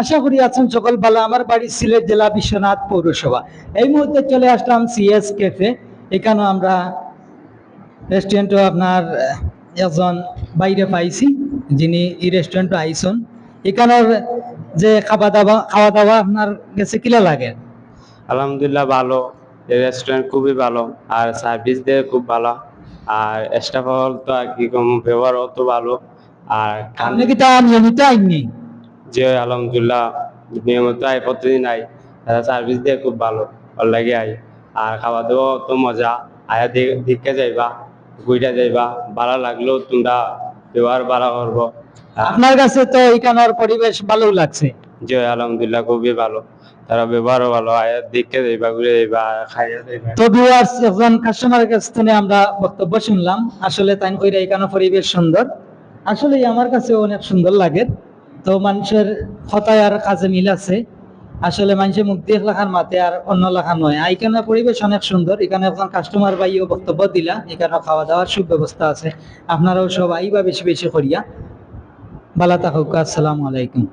আশা করি আছেন সকল ভালো আমার বাড়ি সিলেট জেলা বিশ্বনাথ পৌরসভা। এই মুহূর্তে চলে আসলাম সিএস ক্যাফে এখানেও আমরা রেস্টুরেন্টও আপনার একজন বাইরে পাইছি যিনি এই রেস্টুরেন্টে আইসন। এখানের যে খাওয়া দাওয়া খাওয়া দাওয়া আপনার কাছে কিলা লাগে? আলহামদুলিল্লাহ ভালো। এই রেস্টুরেন্ট খুবই ভালো আর সার্ভিস দিয়ে খুব ভালো। আর স্টাফ হল তো আর কি কম ব্যবহারও তো ভালো। আর আপনি কি তা নিয়মিত আইননি? যে আলহামদুলিল্লাহ নিয়মিত আই প্রতিদিন আই তারা সার্ভিস দিয়ে খুব ভালো ভালো লাগে আই আর খাওয়া দাওয়া তো মজা আয়া দিকে যাইবা গুইটা যাইবা ভালো লাগল তোমরা ব্যবহার ভালো করব। আপনার কাছে তো এখানের পরিবেশ ভালো লাগছে। যে আলহামদুলিল্লাহ খুবই ভালো। তারা ব্যবহারও ভালো আয়া দিকে যাইবা ঘুরে যাইবা খাইয়া যাইবা। তো ভিউয়ার্স একজন কাস্টমারের কাছ থেকে আমরা বক্তব্য শুনলাম। আসলে তাই কইরা এখানে পরিবেশ সুন্দর। আসলে আমার কাছে অনেক সুন্দর লাগে। তো মানুষের কথায় আর কাজে মিল আছে। আসলে মানুষের মুখ দিয়ে লেখার মাতে আর অন্য লেখা নয়। এখানে পরিবেশ অনেক সুন্দর। এখানে একজন কাস্টমার ভাইও বক্তব্য দিলা। এখানে খাওয়া দাওয়ার সুব্যবস্থা আছে। আপনারাও সবাই বা বেশি বেশি করিয়া। বালা থাকুক। আসসালামু আলাইকুম।